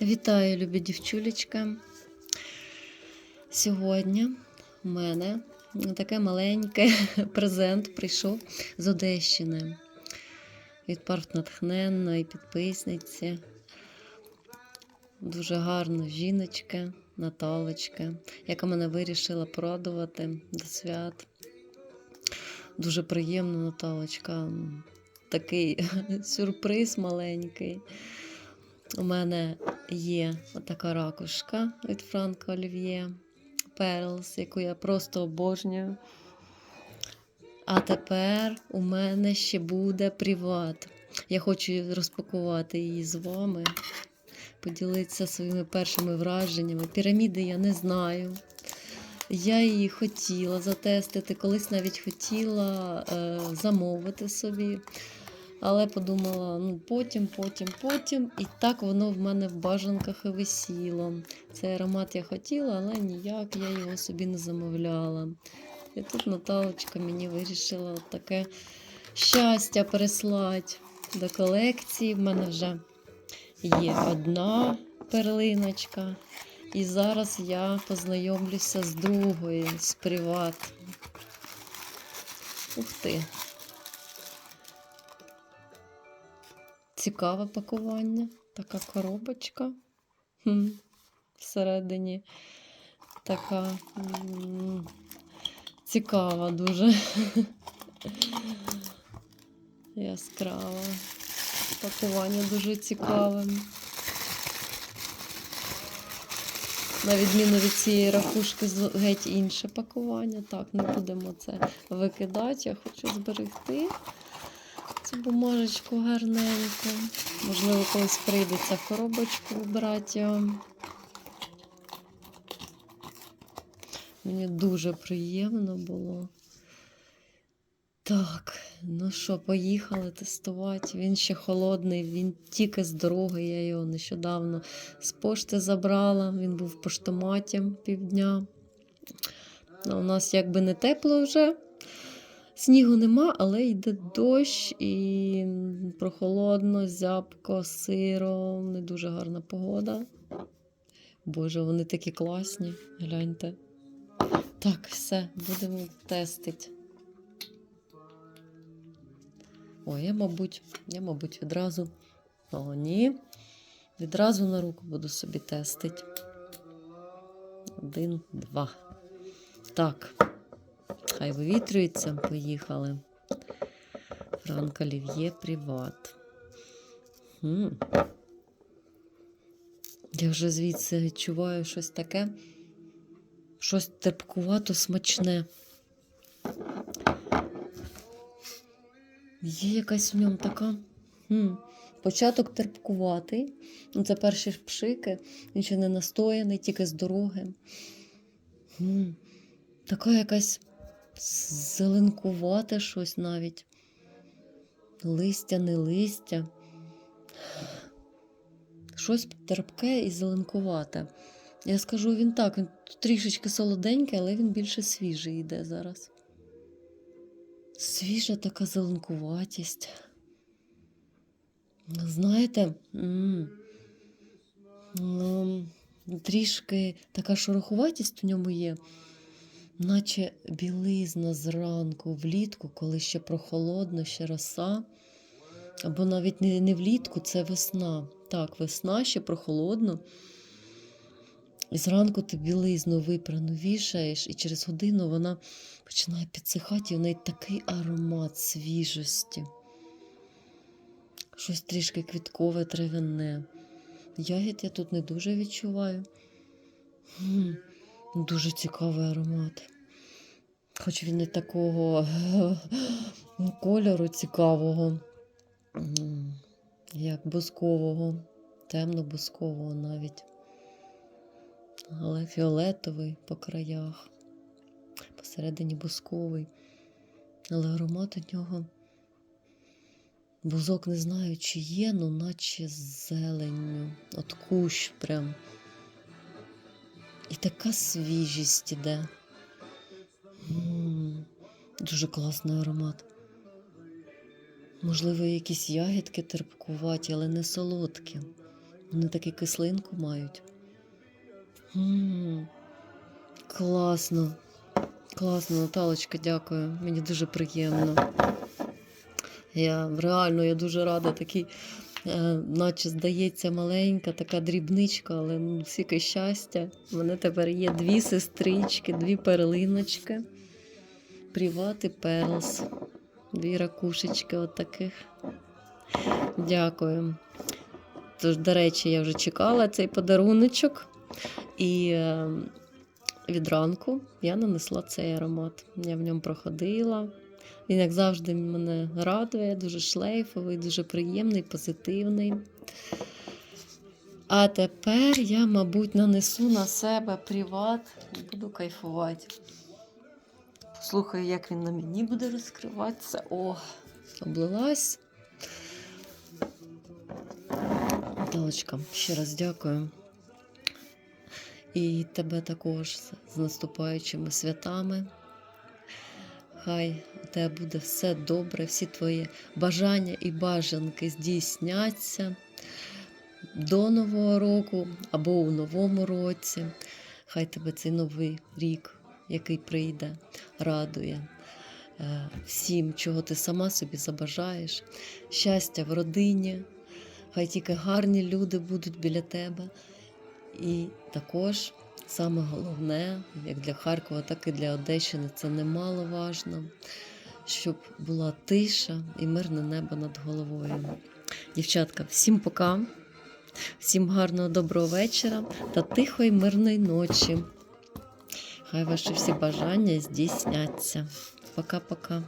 Вітаю, любі дівчулечка. Сьогодні у мене таке маленьке презент прийшов з Одещини від парфнатхненної підписниці. Дуже гарна жіночка, Наталочка, яка мене вирішила порадувати до свят. Дуже приємно, Наталочка. Такий сюрприз маленький. У мене є така ракушка від Франка Олів'є Перлс, яку я просто обожнюю. А тепер у мене ще буде приват. Я хочу розпакувати її з вами, поділитися своїми першими враженнями. Піраміди я не знаю. Я її хотіла затестити, колись навіть хотіла е, замовити собі. Але подумала, ну потім, потім, потім. І так воно в мене в бажанках і висіло. Цей аромат я хотіла, але ніяк я його собі не замовляла. І тут Наталочка мені вирішила таке щастя прислати до колекції. В мене вже є одна перлиночка. І зараз я познайомлюся з другою, з приват. Ух ти! Цікаве пакування. Така коробочка. Хм. Всередині така м, цікава дуже. Яскрава. Пакування дуже цікаве. На відміну від цієї ракушки, геть інше пакування. Так, не будемо це викидати. Я хочу зберегти цю бумажечку гарненьку. Можливо, колись прийдеться коробочку його. Мені дуже приємно було. Так, ну що, поїхали тестувати. Він ще холодний, він тільки з дороги. Я його нещодавно з пошти забрала. Він був в поштоматі півдня. А У нас якби не тепло вже. Снігу нема, але йде дощ і прохолодно, зябко, сиро, не дуже гарна погода. Боже, вони такі класні, гляньте. Так, все, будемо тестити. О, я, мабуть, я, мабуть, відразу. О, ні. Відразу на руку буду собі тестити. Один, два. Так. Хай вивітрюється, поїхали. Франк Олів'є Приват. Я вже звідси відчуваю щось таке, щось терпкувато смачне. Є якась в ньому така. м, Початок терпкуватий. Ну, Це перші пшики, він ще не настояний, тільки з дороги. М, Така якась зеленкувате щось навіть. Листя, не листя. Щось терпке і зеленкувате. Я скажу, він так, він трішечки солоденький, але він більше свіжий йде зараз. Свіжа така зеленкуватість. Знаєте, м, ну, трішки така шорохуватість в ньому є, наче білизна зранку, влітку, коли ще прохолодно, ще роса. Або навіть не, не влітку, це весна. Так, весна ще прохолодно. І зранку ти білизну випрану вішаєш, і через годину вона починає підсихати, і в неї такий аромат свіжості. Щось трішки квіткове, травяне. Ягід я тут не дуже відчуваю. Дуже цікавий аромат. Хоч він не такого кольору цікавого, як бускового, темно-бускового навіть. Але фіолетовий по краях, посередині бусковий. Але аромат у нього бузок не знаю, чи є, ну наче з зеленню. От кущ прям. І така свіжість іде. М, Дуже класний аромат. Можливо, якісь ягідки терпкуваті, але не солодкі. Вони таку кислинку мають. м класно. Класно, Наталочка, дякую. Мені дуже приємно. Я реально я дуже рада такий, е, наче здається, маленька, така дрібничка, але ну, скільки щастя. У мене тепер є дві сестрички, дві перлиночки. Приват і Перлс. Дві ракушечки отаких. Дякую. Тож, до речі, я вже чекала цей подаруночок. І е, від ранку я нанесла цей аромат. Я в ньому проходила. Він, як завжди, мене радує, дуже шлейфовий, дуже приємний, позитивний. А тепер я, мабуть, нанесу на себе приват і буду кайфувати. Послухаю, як він на мені буде розкриватися. О, облилась. Наталочка, ще раз дякую. І тебе також з наступаючими святами. Хай у тебе буде все добре, всі твої бажання і бажанки здійсняться до Нового року або у новому році. Хай тебе цей новий рік, який прийде, радує е, всім, чого ти сама собі забажаєш. Щастя в родині, хай тільки гарні люди будуть біля тебе. І також саме головне, як для Харкова, так і для Одещини, це немаловажно, щоб була тиша і мирне небо над головою. Дівчатка, всім пока, всім гарного доброго вечора та тихої мирної ночі. Хай ваші всі бажання здійсняться. Пока-пока.